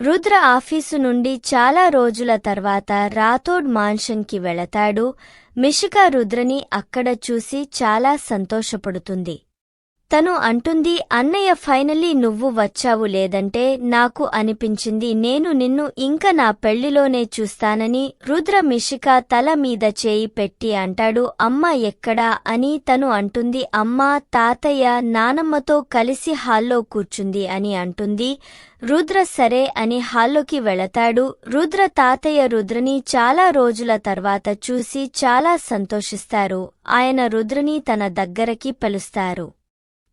Rudra office నుండి చాలా రోజుల తర్వాత రాథోడ్ మాన్షన్కి వెళతాడు. మిషిక రుద్రని అక్కడ చూసి చాలా సంతోషపడుతుంది. తను అంటుంది అన్నయ్య ఫైనలీ నువ్వు వచ్చావు లేదంటే నాకు అనిపించింది. నేను నిన్ను ఇంక నా పెళ్ళిలోనే చూస్తానని రుద్ర మిషిక తల మీద చేయి పెట్టి అంటాడు. అమ్మ ఎక్కడా అని తను అంటుంది. అమ్మా తాతయ్య నానమ్మతో కలిసి హాల్లో కూర్చుంది అని అంటుంది. రుద్ర సరే అని హాల్లోకి వెళతాడు. రుద్ర తాతయ్య రుద్రని చాలా రోజుల తర్వాత చూసి చాలా సంతోషిస్తారు. ఆయన రుద్రని తన దగ్గరకి పిలుస్తారు.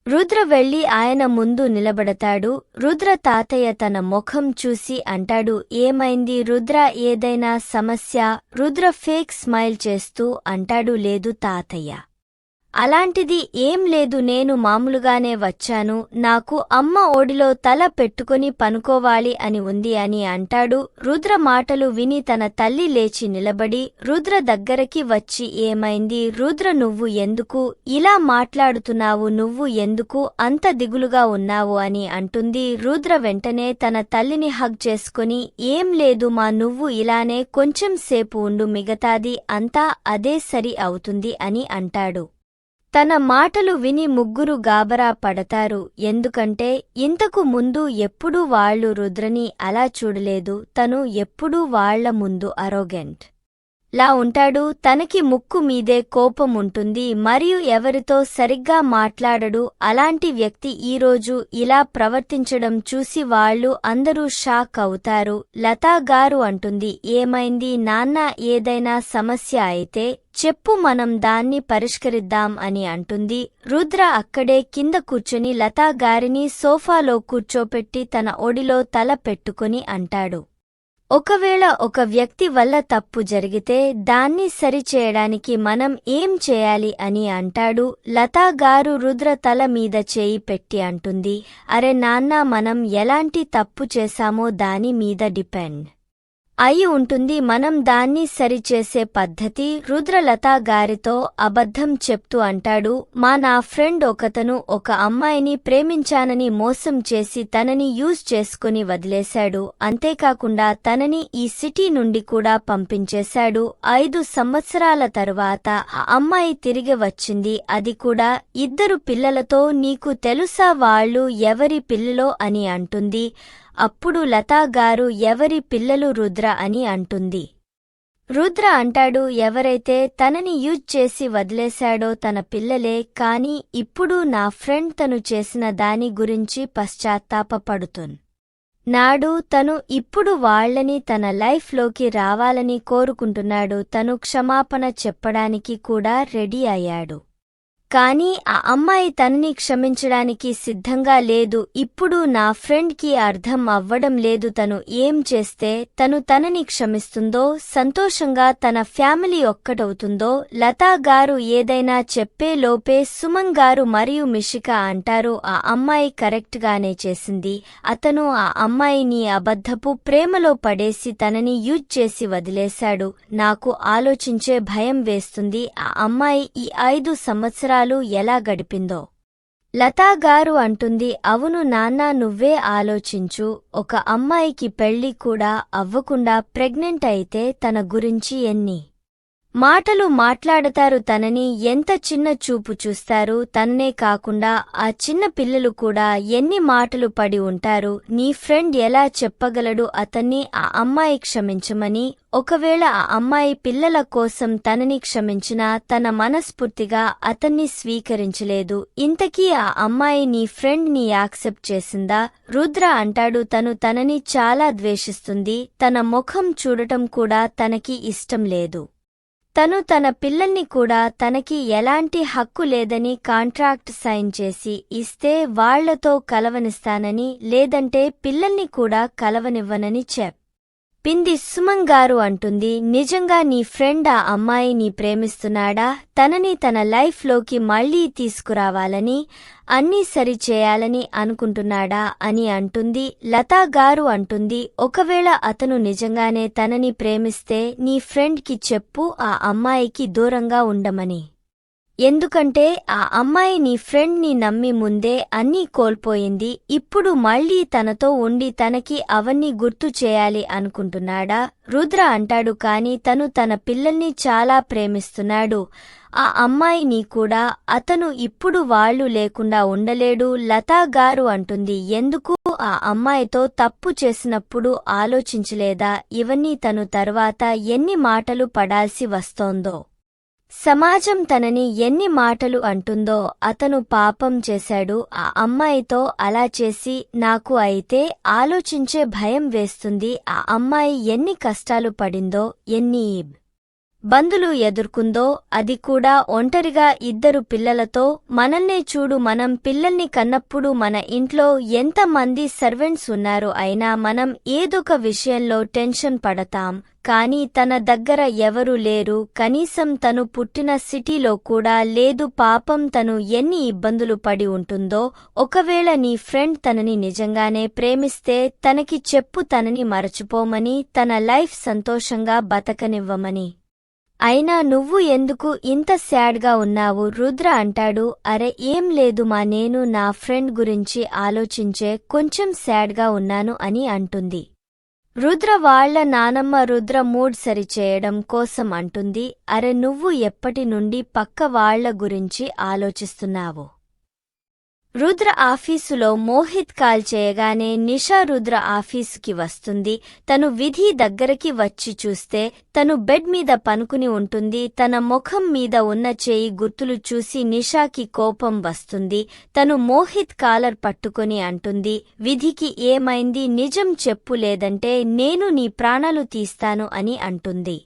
రుద్ర వెళ్ళి ఆయన ముందు నిలబడతాడు. రుద్ర తాతయ్య తన ముఖం చూసి అంటాడు ఏమైంది రుద్ర? ఏదైనా సమస్య? రుద్ర ఫేక్ స్మైల్ చేస్తూ అంటాడు లేదు తాతయ్య. అలాంటిది ఏం లేదు నేను మామూలుగానే వచ్చాను. నాకు అమ్మ ఓడిలో తల పెట్టుకుని పనుకోవాలి అని ఉంది అని అంటాడు. రుద్ర మాటలు విని తన తల్లి లేచి నిలబడి రుద్ర దగ్గరకి వచ్చి ఏమైంది? రుద్ర నువ్వు ఎందుకు ఇలా మాట్లాడుతున్నావు? నువ్వు ఎందుకు అంత దిగులుగా ఉన్నావు అని అంటుంది. రుద్ర వెంటనే తన తల్లిని హగ్ చేసుకుని ఏం లేదు మా నువ్వు ఇలానే కొంచెం సేపు ఉండు మిగతాది అంతా అదే సరి అవుతుంది అని అంటాడు. తన మాటలు విని ముగ్గురు గాబరా పడతారు. ఎందుకంటే ఇంతకు ముందు ఎప్పుడూ వాళ్ళు రుద్రని అలా చూడలేదు. తను ఎప్పుడూ వాళ్ళ ముందు అరోగెంట్ లా ఉంటాడు. తనకి ముక్కు మీదే కోపం ఉంటుంది మరియు ఎవరితో సరిగ్గా మాట్లాడడు. అలాంటి వ్యక్తి ఈరోజు ఇలా ప్రవర్తించడం చూసి వాళ్ళు అందరూ షాక్ అవుతారు. లతా గారు అంటుంది ఏమైంది నాన్న? ఏదైనా సమస్య అయితే చెప్పు. మనం దాన్ని పరిష్కరిద్దాం అని అంటుంది. రుద్ర అక్కడే కింద కూర్చుని లతా గారిని సోఫాలో కూర్చోపెట్టి తన ఒడిలో తల పెట్టుకుని అంటాడు. ఒకవేళ ఒక వ్యక్తి వల్ల తప్పు జరిగితే దాన్ని సరిచేయడానికి మనం ఏం చేయాలి అని అంటాడు. లతా గారు రుద్ర తల మీద చేయి పెట్టి అంటుంది. అరే నాన్న మనం ఎలాంటి తప్పు చేశామో దాని మీద డిపెండ్. అయి ఉంటుంది మనం దాన్ని సరిచేసే పద్ధతి. రుద్రలతా గారితో అబద్ధం చెప్తూ అంటాడు మా నా ఫ్రెండ్ ఒకతను ఒక అమ్మాయిని ప్రేమించానని మోసం చేసి తనని యూజ్ చేసుకుని వదిలేశాడు. అంతేకాకుండా తనని ఈ సిటీ నుండి కూడా పంపించేశాడు. ఐదు సంవత్సరాల తరువాత ఆ అమ్మాయి తిరిగి వచ్చింది. అది కూడా ఇద్దరు పిల్లలతో నీకు తెలుసా వాళ్ళు ఎవరి పిల్లలో అని అంటుంది. అప్పుడు లతాగారు ఎవరి పిల్లలు రుద్ర? అని అంటుంది. రుద్ర అంటాడు ఎవరైతే తనని యూజ్ చేసి వదిలేశాడో తన పిల్లలే కాని ఇప్పుడు నా ఫ్రెండ్ తను చేసిన దాని గురించి పశ్చాత్తాపపడుతున్. నాడు తను ఇప్పుడు వాళ్ళని తన లైఫ్లోకి రావాలని కోరుకుంటున్నాడు తను క్షమాపణ చెప్పడానికి కూడా రెడీ అయ్యాడు. కానీ ఆ అమ్మాయి తనని క్షమించడానికి సిద్ధంగా లేదు. ఇప్పుడు నా ఫ్రెండ్కి అర్థం అవ్వడం లేదు. తను ఏం చేస్తే తను తనని క్షమిస్తుందో సంతోషంగా తన ఫ్యామిలీ ఒక్కటవుతుందో లతా గారు ఏదైనా చెప్పే లోపే సుమన్ గారు మరియు మిషిక అంటారు ఆ అమ్మాయి కరెక్ట్గానే చేసింది. అతను ఆ అమ్మాయిని అబద్ధపు ప్రేమలో పడేసి తనని యూజ్ చేసి వదిలేశాడు. నాకు ఆలోచించే భయం వేస్తుంది. ఆ అమ్మాయి ఈ ఐదు సంవత్సరాలు ఎలా గడిపిందో. లతాగారు అంటుంది అవును నాన్నా నువ్వే ఆలోచించు. ఒక అమ్మాయికి పెళ్ళి కూడా అవ్వకుండా ప్రెగ్నెంట్ అయితే తన గురించి ఎన్ని మాటలు మాట్లాడతారు తనని ఎంత చిన్న చూపు చూస్తారు తన్నే కాకుండా ఆ చిన్న పిల్లలు కూడా ఎన్ని మాటలు పడి ఉంటారు నీ ఫ్రెండ్ ఎలా చెప్పగలడు అతన్ని ఆ అమ్మాయి క్షమించమని ఒకవేళ ఆ అమ్మాయి పిల్లల కోసం తనని క్షమించినా తన మనస్ఫూర్తిగా అతన్ని స్వీకరించలేదు. ఇంతకీ ఆ అమ్మాయి నీ ఫ్రెండ్ని యాక్సెప్ట్ చేసిందా? రుద్ర అంటాడు తను తనని చాలా ద్వేషిస్తుంది తన ముఖం చూడటం కూడా తనకి ఇష్టం లేదు. తను తన పిల్లల్ని కూడా తనకి ఎలాంటి హక్కు లేదని కాంట్రాక్ట్ సైన్ చేసి ఇస్తే వాళ్ళతో కలవనిస్తానని లేదంటే పిల్లల్ని కూడా కలవనివ్వనని చెప్ పింది సుమన్ గారు అంటుంది నిజంగా నీ ఫ్రెండ్ ఆ అమ్మాయిని ప్రేమిస్తున్నాడా? తనని తన లైఫ్లోకి మళ్ళీ తీసుకురావాలని అన్నీ సరిచేయాలని అనుకుంటున్నాడా? అని అంటుంది. లతా గారు అంటుంది ఒకవేళ అతను నిజంగానే తనని ప్రేమిస్తే నీ ఫ్రెండ్కి చెప్పు ఆ అమ్మాయికి దూరంగా ఉండమని. ఎందుకంటే ఆ అమ్మాయి నీ ఫ్రెండ్ని నమ్మి ముందే అన్నీ కోల్పోయింది. ఇప్పుడు మళ్ళీ తనతో ఉండి తనకి అవన్నీ గుర్తు చేయాలి అనుకుంటున్నాడా? రుద్ర అంటాడు కాని తను తన పిల్లల్ని చాలా ప్రేమిస్తున్నాడు. ఆ అమ్మాయిని కూడా అతను ఇప్పుడు వాళ్ళు లేకుండా ఉండలేడు లతా గారు అంటుంది. ఎందుకు? ఆ అమ్మాయితో తప్పు చేసినప్పుడు ఆలోచించలేదా? ఇవన్నీ తను తర్వాత ఎన్ని మాటలు పడాల్సి వస్తోందో. సమాజం తనని ఎన్ని మాటలు అంటుందో అతను పాపం చేశాడు. ఆ అమ్మాయితో అలా చేసి నాకు అయితే ఆలోచించే భయం వేస్తుంది. ఆ అమ్మాయి ఎన్ని కష్టాలు పడిందో ఎన్ని బంధులు ఎదుర్కొందో అది కూడా ఒంటరిగా ఇద్దరు పిల్లలతో మనల్నే చూడు మనం పిల్లల్ని కన్నప్పుడు మన ఇంట్లో ఎంతమంది సర్వెంట్స్ ఉన్నారు అయినా మనం ఏదొక విషయంలో టెన్షన్ పడతాం. కాని తన దగ్గర ఎవరూ లేరు. కనీసం తను పుట్టిన సిటీలో కూడా లేదు. పాపం తను ఎన్ని ఇబ్బందులు పడి ఉంటుందో ఒకవేళ నీ ఫ్రెండ్ తనని నిజంగానే ప్రేమిస్తే తనకి చెప్పు తనని మరచిపోమని తన లైఫ్ సంతోషంగా బతకనివ్వమని. అయినా నువ్వు ఎందుకు ఇంత శాడ్గా ఉన్నావు? రుద్ర అంటాడు. అరే ఏం లేదు మా నేను నా ఫ్రెండ్ గురించి ఆలోచించే కొంచెం శాడ్గా ఉన్నాను అని అంటుంది. రుద్ర వాళ్ళ నానమ్మ రుద్ర మూడ్ సరిచేయడం కోసం అంటుంది. అరే నువ్వు ఎప్పటి నుండి పక్క వాళ్ళ గురించి ఆలోచిస్తున్నావు? రుద్ర ఆఫీసులో మోహిత్ కాల్ చేయగానే నిషా రుద్ర ఆఫీసుకి వస్తుంది. తను విధి దగ్గరికి వచ్చి చూస్తే తను బెడ్ మీద పనుకుని ఉంటుంది. తన ముఖం మీద ఉన్న చేయి గుర్తులు చూసి నిషాకి కోపం వస్తుంది. తను మోహిత్ కాలర్ పట్టుకుని అంటుంది విధికి ఏమైంది? నిజం చెప్పు లేదంటే నేను నీ ప్రాణాలు తీస్తాను అని అంటుంది.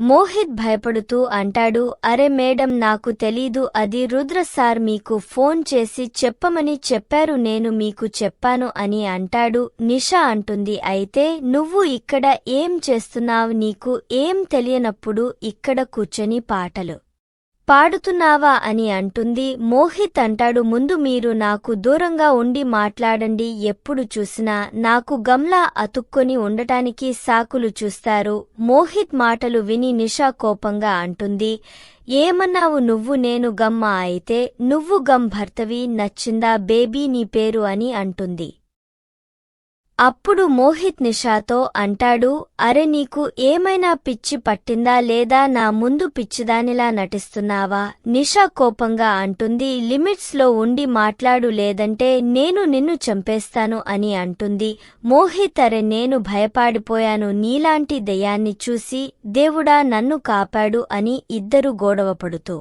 మోహిత్ భయపడుతూ అంటాడు అరే మేడం నాకు తెలీదు అది రుద్ర సార్ మీకు ఫోన్ చేసి చెప్పమని చెప్పారు నేను మీకు చెప్పాను అని అంటాడు నిషా అంటుంది. అయితే నువ్వు ఇక్కడ ఏం చేస్తున్నావు? నీకు ఏం తెలియనప్పుడు ఇక్కడ కూర్చొని పాటలు పాడుతున్నావా అని అంటుంది. మోహిత్ అంటాడు ముందు మీరు నాకు దూరంగా ఉండి మాట్లాడండి. ఎప్పుడు చూసినా నాకు గమ్లా అతుక్కొని ఉండటానికి సాకులు చూస్తారు. మోహిత్ మాటలు విని నిషా కోపంగా అంటుంది. ఏమన్నావు నువ్వు? నేను గమ్మ అయితే నువ్వు గమ్ భర్తవి. నచ్చిందా? బేబీ నీ పేరు అని అంటుంది. అప్పుడు మోహిత్ నిషాతో అంటాడు అరె నీకు ఏమైనా పిచ్చి పట్టిందా లేదా? నా ముందు పిచ్చిదానిలా నటిస్తున్నావా? నిషా కోపంగా అంటుంది లిమిట్స్లో ఉండి మాట్లాడు లేదంటే నేను నిన్ను చంపేస్తాను అని అంటుంది. మోహిత్ అరె నేను భయపాడిపోయాను నీలాంటి దెయ్యాన్ని చూసి దేవుడా నన్ను కాపాడు అని ఇద్దరు గొడవపడుతూ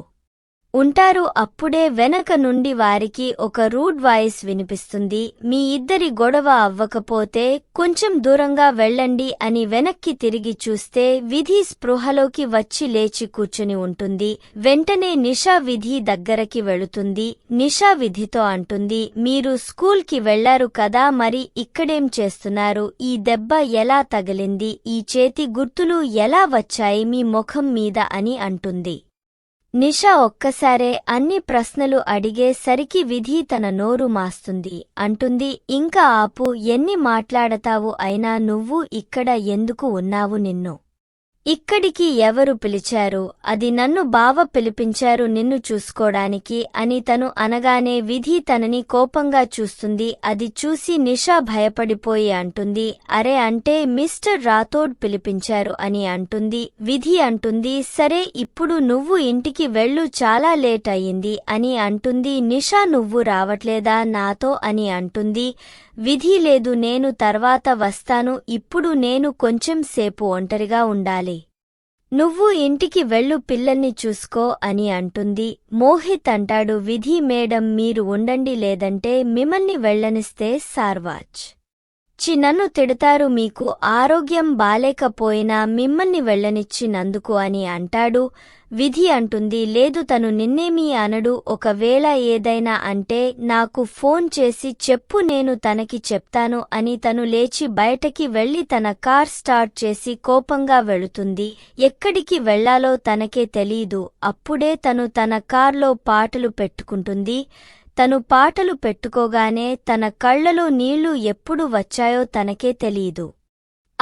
ఉంటారు అప్పుడే వెనక నుండి వారికి ఒక రూడ్ వాయిస్ వినిపిస్తుంది. మీ ఇద్దరి గొడవ అవ్వకపోతే కొంచెం దూరంగా వెళ్ళండి అని వెనక్కి తిరిగి చూస్తే విధి స్పృహలోకి వచ్చి లేచి కూర్చుని ఉంటుంది. వెంటనే నిషా విధి దగ్గరకి వెళుతుంది. నిషా విధితో అంటుంది మీరు స్కూల్కి వెళ్ళారు కదా మరి ఇక్కడేం చేస్తున్నారు? ఈ దెబ్బ ఎలా తగిలింది? ఈ చేతి గుర్తులు ఎలా వచ్చాయి మీ ముఖం మీద? అని అంటుంది. నిషా ఒక్కసారే అన్ని ప్రశ్నలు అడిగేసరికి విధి తన నోరు మాస్తుంది. అంటుంది ఇంకా ఆపు ఎన్ని మాట్లాడతావు అయినా నువ్వు ఇక్కడ ఎందుకు ఉన్నావు నిన్ను? ఇక్కడికి ఎవరు పిలిచారు? అది నన్ను బావ పిలిపించారు నిన్ను చూసుకోడానికి అని తను అనగానే విధి తనని కోపంగా చూస్తుంది. అది చూసి నిషా భయపడిపోయి అంటుంది అరే అంటే మిస్టర్ రాథోడ్ పిలిపించారు అని అంటుంది. విధి అంటుంది సరే ఇప్పుడు నువ్వు ఇంటికి వెళ్ళు చాలా లేట్ అయ్యింది అని అంటుంది నిషా నువ్వు రావట్లేదా నాతో అని అంటుంది. విధి లేదు నేను తర్వాత వస్తాను ఇప్పుడు నేను కొంచెం సేపు ఒంటరిగా ఉండాలి. నువ్వు ఇంటికి వెళ్ళు పిల్లల్ని చూసుకో అని అంటుంది. మోహిత్ అంటాడు విధి మేడం మీరు ఉండండి లేదంటే మిమ్మల్ని వెళ్ళనిస్తే సార్వాచ్. చి నన్ను తిడతారు మీకు ఆరోగ్యం బాలేకపోయినా మిమ్మల్ని వెళ్ళనిచ్చినందుకు అని అంటాడు. విధి అంటుంది లేదు తను నిన్నేమీ అనడు ఒకవేళ ఏదైనా అంటే నాకు ఫోన్ చేసి చెప్పు నేను తనకి చెప్తాను అని తను లేచి బయటకి వెళ్ళి తన కార్ స్టార్ట్ చేసి కోపంగా వెళుతుంది. ఎక్కడికి వెళ్ళాలో తనకే తెలీదు అప్పుడే తను తన కార్లో పాటలు పెట్టుకుంటుంది. తను పాటలు పెట్టుకోగానే తన కళ్ళలో నీళ్ళు ఎప్పుడు వచ్చాయో తనకే తెలీదు.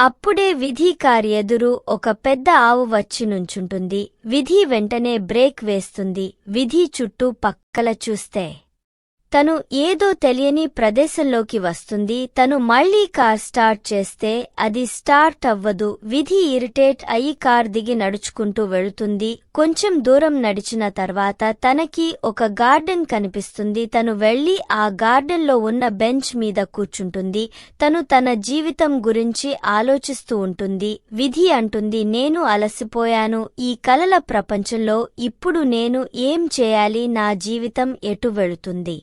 అప్పుడే విధి ఎదురు ఒక పెద్ద ఆవు వచ్చి నుంచుంటుంది. విధి వెంటనే బ్రేక్ వేస్తుంది. విధి చుట్టూ పక్కల చూస్తే తను ఏదో తెలియని ప్రదేశంలోకి వస్తుంది. తను మళ్ళీ కార్ స్టార్ట్ చేస్తే అది స్టార్ట్ అవ్వదు. విధి ఇరిటేట్ అయి కార్ దిగి నడుచుకుంటూ వెళుతుంది. కొంచెం దూరం నడిచిన తర్వాత తనకి ఒక గార్డెన్ కనిపిస్తుంది. తను వెళ్ళి ఆ గార్డెన్లో ఉన్న బెంచ్ మీద కూర్చుంటుంది. తను తన జీవితం గురించి ఆలోచిస్తూ ఉంటుంది. విధి అంటుంది నేను అలసిపోయాను. ఈ కలల ప్రపంచంలో ఇప్పుడు నేను ఏం చేయాలి? నా జీవితం ఎటు వెళుతుంది?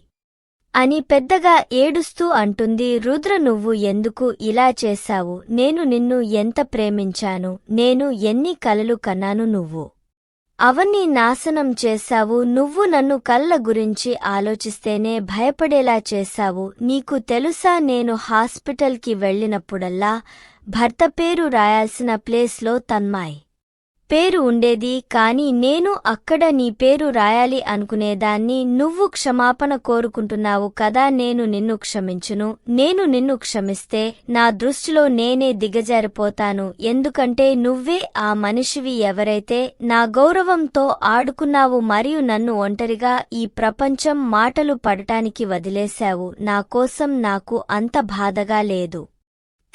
అని పెద్దగా ఏడుస్తూ అంటుంది రుద్ర నువ్వు ఎందుకు ఇలా చేశావు? నేను నిన్ను ఎంత ప్రేమించాను? నేను ఎన్ని కలలు కన్నాను నువ్వు? అవన్నీ నాశనం చేశావు. నువ్వు నన్ను కళ్ళ గురించి ఆలోచిస్తేనే భయపడేలా చేశావు. నీకు తెలుసా నేను హాస్పిటల్కి వెళ్ళినప్పుడల్లా భర్త పేరు రాయాల్సిన ప్లేస్లో తన్మాయ్. పేరు ఉండేది కాని నేను అక్కడ నీ పేరు రాయాలి అనుకునేదాన్ని నువ్వు క్షమాపణ కోరుకుంటున్నావు కదా నేను నిన్ను క్షమించును. నేను నిన్ను క్షమిస్తే నా దృష్టిలో నేనే దిగజారిపోతాను. ఎందుకంటే నువ్వే ఆ మనిషివి ఎవరైతే నా గౌరవంతో ఆడుకున్నావు మరియు నన్ను ఒంటరిగా ఈ ప్రపంచం మాటలు పడటానికి వదిలేశావు. నా కోసం నాకు అంత బాధగా లేదు.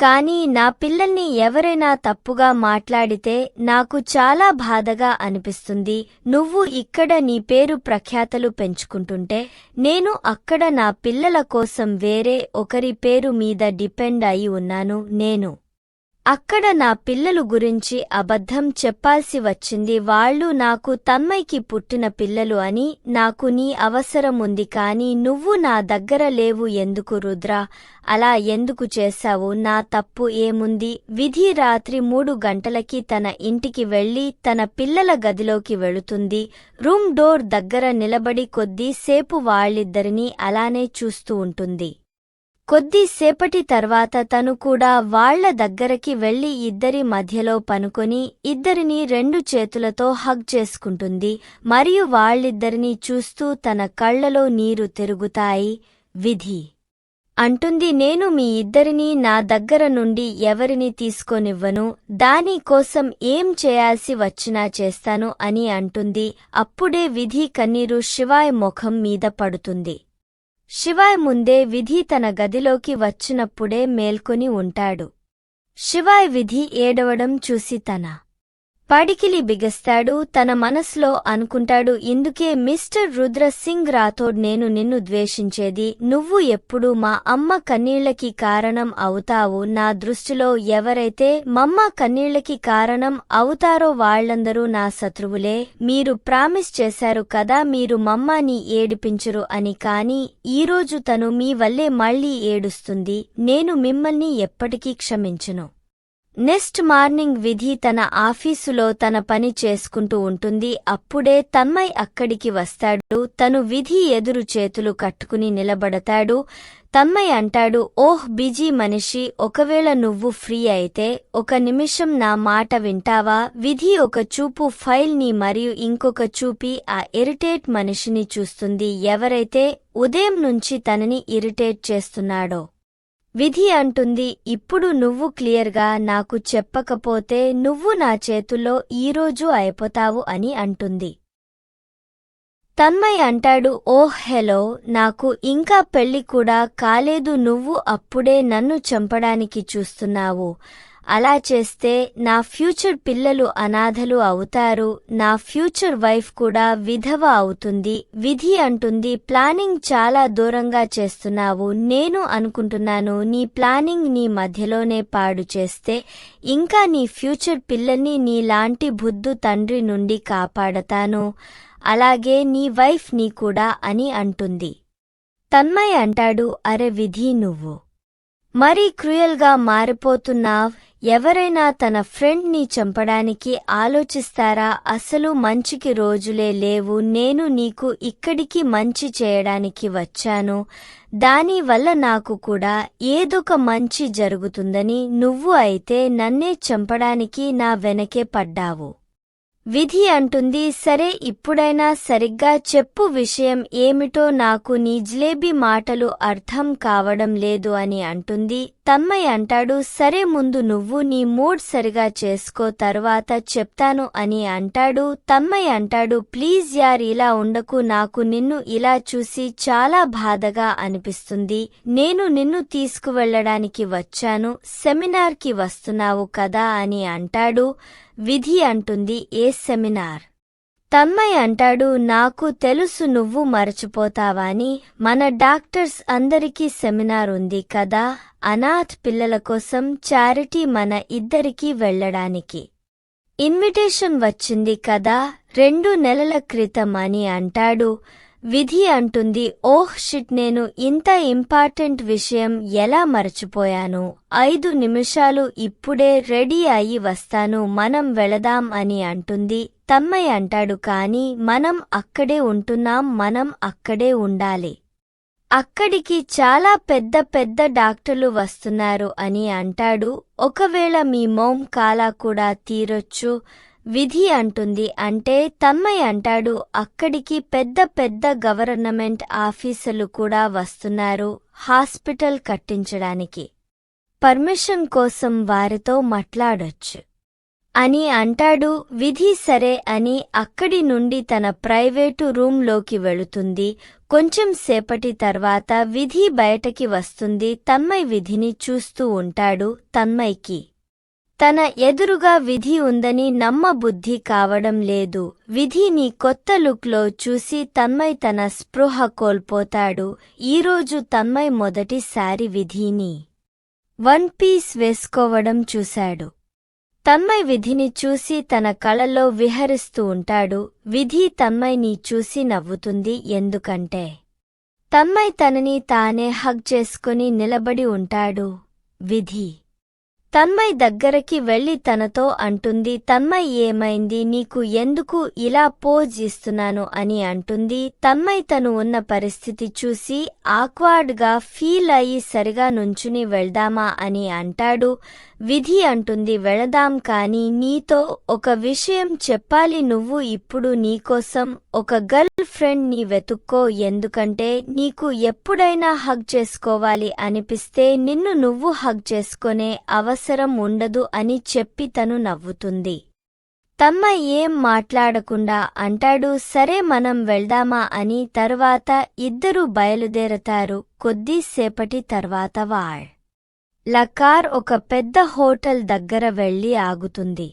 కానీ నా పిల్లల్ని ఎవరైనా తప్పుగా మాట్లాడితే నాకు చాలా బాధగా అనిపిస్తుంది. నువ్వు ఇక్కడ నీ పేరు ప్రఖ్యాతలు పెంచుకుంటుంటే నేను అక్కడ నా పిల్లల కోసం వేరే ఒకరి పేరు మీద డిపెండ్ అయి ఉన్నాను నేను. అక్కడ నా పిల్లలు గురించి అబద్ధం చెప్పాల్సి వచ్చింది. వాళ్ళు నాకు తన్మైకి పుట్టిన పిల్లలు అని నాకు నీ అవసరం ఉంది కాని నువ్వు నా దగ్గర లేవు ఎందుకు రుద్ర? అలా ఎందుకు చేశావు? నా తప్పు ఏముంది? విధి రాత్రి మూడు గంటలకి తన ఇంటికి వెళ్ళి తన పిల్లల గదిలోకి వెళుతుంది. రూమ్ డోర్ దగ్గర నిలబడి కొద్దీ సేపు వాళ్ళిద్దరినీ అలానే చూస్తూ ఉంటుంది. కొద్దిసేపటి తర్వాత తను కూడా వాళ్ళ దగ్గరకి వెళ్ళి ఇద్దరి మధ్యలో పనుకొని ఇద్దరిని రెండు చేతులతో హగ్ చేసుకుంటుంది. మరియు వాళ్ళిద్దరినీ చూస్తూ తన కళ్ళలో నీరు తిరుగుతాయి. విధి. అంటుంది నేను మీ ఇద్దరినీ నా దగ్గర నుండి ఎవరిని తీసుకోనివ్వను? దానికోసం ఏం చేయాల్సి వచ్చినా చేస్తాను అని అంటుంది. అప్పుడే విధి కన్నీరు శివాయ్ ముఖం మీద పడుతుంది. శివాయ్ ముందే విధి తన గదిలోకి వచ్చినప్పుడే మేల్కొని ఉంటాడు. శివాయ్ విధి ఏడవడం చూసి తన పడికిలి బిగస్తాడు తన మనసులో అనుకుంటాడు ఇందుకే మిస్టర్ రుద్ర సింగ్ రాథోడ్ నేను నిన్ను ద్వేషించేది? నువ్వు ఎప్పుడు మా అమ్మ కన్నీళ్ళకి కారణం అవుతావు. నా దృష్టిలో ఎవరైతే మమ్మ కన్నీళ్ళకి కారణం అవుతారో వాళ్ళందరూ నా శత్రువులే. మీరు ప్రామిస్ చేశారు కదా మీరు మమ్మని ఏడిపించరు అని. కాని ఈరోజు తను మీ వల్లే మళ్ళీ ఏడుస్తుంది. నేను మిమ్మల్ని ఎప్పటికీ క్షమించును. నెక్స్ట్ మార్నింగ్ విధి తన ఆఫీసులో తన పని చేసుకుంటూ ఉంటుంది. అప్పుడే తన్మయ్ అక్కడికి వస్తాడు. తను విధి ఎదురు చేతులు కట్టుకుని నిలబడతాడు. తన్మయ్ అంటాడు ఓహ్ బిజీ మనిషి ఒకవేళ నువ్వు ఫ్రీ అయితే ఒక నిమిషం నా మాట వింటావా? విధి ఒక చూపు ఫైల్ని మరియు ఇంకొక చూపి ఆ ఇరిటేట్ మనిషిని చూస్తుంది. ఎవరైతే ఉదయం నుంచి తనని ఇరిటేట్ చేస్తున్నాడో విధి అంటుంది ఇప్పుడు నువ్వు క్లియర్గా నాకు చెప్పకపోతే నువ్వు నా చేతుల్లో ఈరోజు అయిపోతావు అని అంటుంది. తన్మయ్ అంటాడు ఓహ్ హెలో నాకు ఇంకా పెళ్ళి కూడా కాలేదు నువ్వు అప్పుడే నన్ను చంపడానికి చూస్తున్నావు. అలా చేస్తే నా ఫ్యూచర్ పిల్లలు అనాథలు అవుతారు నా ఫ్యూచర్ వైఫ్ కూడా విధవ అవుతుంది విధి అంటుంది ప్లానింగ్ చాలా దూరంగా చేస్తున్నావు నేను అనుకుంటున్నాను నీ ప్లానింగ్ నీ మధ్యలోనే పాడు చేస్తే ఇంకా నీ ఫ్యూచర్ పిల్లల్ని నీలాంటి బుద్ధు తండ్రి నుండి కాపాడతాను. అలాగే నీ వైఫ్ నీ కూడా అని అంటుంది. తన్మయ్ అంటాడు అరె విధి నువ్వు. మరీ క్రూయల్గా మారిపోతున్నావ్ ఎవరైనా తన ఫ్రెండ్ని చంపడానికి ఆలోచిస్తారా? అసలు మంచికి రోజులే లేవు. నేను నీకు ఇక్కడికి మంచి చేయడానికి వచ్చాను. దానివల్ల నాకు కూడా ఏదొక మంచి జరుగుతుందని నువ్వు అయితే నన్నే చంపడానికి నా వెనకే పడ్డావు. విధి అంటుంది సరే ఇప్పుడైనా సరిగ్గా చెప్పు విషయం ఏమిటో నాకు నీ జిలేబీ మాటలు అర్థం కావడం లేదు అని అంటుంది. తమ్మయ్య అంటాడు సరే ముందు నువ్వు నీ మూడ్ సరిగా చేసుకో తర్వాత చెప్తాను అని అంటాడు. తమ్మయ్య అంటాడు ప్లీజ్ యార్ ఇలా ఉండకు నాకు నిన్ను ఇలా చూసి చాలా బాధగా అనిపిస్తుంది. నేను నిన్ను తీసుకువెళ్ళడానికి వచ్చాను సెమినార్కి వస్తున్నావు కదా అని అంటాడు. విధి అంటుంది ఏ సెమినార్. తమ్మయ్య అంటాడు నాకు తెలుసు నువ్వు మరచిపోతావాని మన డాక్టర్స్ అందరికీ సెమినార్ ఉంది కదా అనాథ్ పిల్లల కోసం చారిటీ మన ఇద్దరికీ వెళ్ళడానికి. ఇన్విటేషన్ వచ్చింది కదా రెండు నెలల క్రితం అని అంటాడు. విధి అంటుంది ఓహ్ షిట్ నేను ఇంత ఇంపార్టెంట్ విషయం ఎలా మరచిపోయాను? ఐదు నిమిషాలు ఇప్పుడే రెడీ అయి వస్తాను మనం వెళదాం అని అంటుంది. తమ్మయ్య అంటాడు కాని మనం అక్కడే ఉంటున్నాం మనం అక్కడే ఉండాలి. అక్కడికి చాలా పెద్ద పెద్ద డాక్టర్లు వస్తున్నారు అని అంటాడు. ఒకవేళ మీ మోం కాలా కూడా తీరొచ్చు విధి అంటుంది. అంటే తమ్మయ్య అంటాడు అక్కడికి పెద్ద పెద్ద గవర్నమెంట్ ఆఫీసర్లు కూడా వస్తున్నారు హాస్పిటల్ కట్టించడానికి. పర్మిషన్ కోసం వారితో మాట్లాడొచ్చు. అని అంటాడు విధి సరే అని అక్కడి నుండి తన ప్రైవేటు రూంలోకి వెళుతుంది. కొంచెం సేపటి తర్వాత విధి బయటకి వస్తుంది తన్మయ్ విధిని చూస్తూ ఉంటాడు తన్మయ్కి తన ఎదురుగా విధి ఉందని నమ్మబుద్ధి కావడం లేదు. విధిని కొత్త లుక్లో చూసి తన్మయ్ తన స్పృహ కోల్పోతాడు. ఈరోజు తన్మయ్ మొదటిసారి విధిని వన్ పీస్ వేసుకోవడం చూశాడు. తన్మయ్ విధిని చూసి తన కళలో విహరిస్తూ ఉంటాడు. విధి తన్మయ్ని చూసి నవ్వుతుంది. ఎందుకంటే తన్మయ్ తనని తానే హగ్ చేసుకుని నిలబడి ఉంటాడు. విధి తన్మయ్ దగ్గరకి వెళ్ళి తనతో అంటుంది తన్మయ్ ఏమైంది? నీకు ఎందుకు ఇలా పోజ్ ఇస్తున్నాను? అని అంటుంది. తన్మయ్ తను ఉన్న పరిస్థితి చూసి ఆక్వార్డ్గా ఫీల్ అయ్యి సరిగా నుంచుని వెళ్దామా అని అంటాడు. విధి అంటుంది వెళదాం కాని నీతో ఒక విషయం చెప్పాలి. నువ్వు ఇప్పుడు నీకోసం ఒక గల్ ఫ్రెండ్ని వెతుక్కో ఎందుకంటే నీకు ఎప్పుడైనా హగ్ చేసుకోవాలి అనిపిస్తే నిన్ను నువ్వు హగ్ చేసుకునే అవసరం ఉండదు అని చెప్పి తను నవ్వుతుంది. తమ్మ ఏం మాట్లాడకుండా అంటాడు సరే మనం వెళ్దామా అని తర్వాత ఇద్దరూ బయలుదేరతారు. కొద్దిసేపటి తర్వాత వాళ్. లకార్ ఒక పెద్ద హోటల్ దగ్గర వెళ్ళి ఆగుతుంది.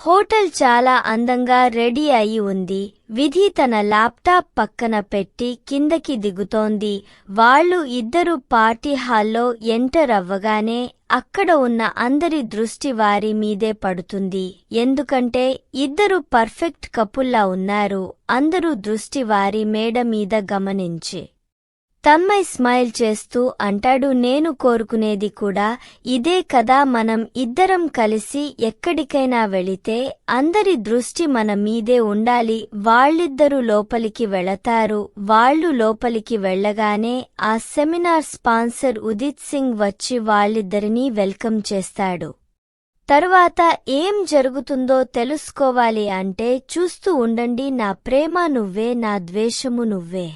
హోటల్ చాలా అందంగా రెడీ అయి ఉంది. విధి తన ల్యాప్టాప్ పక్కన పెట్టి కిందకి దిగుతోంది. వాళ్ళు ఇద్దరు పార్టీ హాల్లో ఎంటర్ అవ్వగానే అక్కడ ఉన్న అందరి దృష్టి వారి మీదే పడుతుంది. ఎందుకంటే ఇద్దరు పర్ఫెక్ట్ కపుల్లా ఉన్నారు. అందరూ దృష్టి వారి మేడ మీద గమనించి తమ్మై స్మైల్ చేస్తూ అంటాడు నేను కోరుకునేది కూడా ఇదే కదా మనం ఇద్దరం కలిసి ఎక్కడికైనా వెళితే అందరి దృష్టి మన మీదే ఉండాలి. వాళ్ళిద్దరూ లోపలికి వెళతారు. వాళ్ళు లోపలికి వెళ్ళగానే ఆ సెమినార్ స్పాన్సర్ ఉదిత్ సింగ్ వచ్చి వాళ్ళిద్దరినీ వెల్కమ్ చేస్తాడు. తరువాత ఏం జరుగుతుందో తెలుసుకోవాలి అంటే చూస్తూ ఉండండి నా ప్రేమ నువ్వే నా ద్వేషము నువ్వే.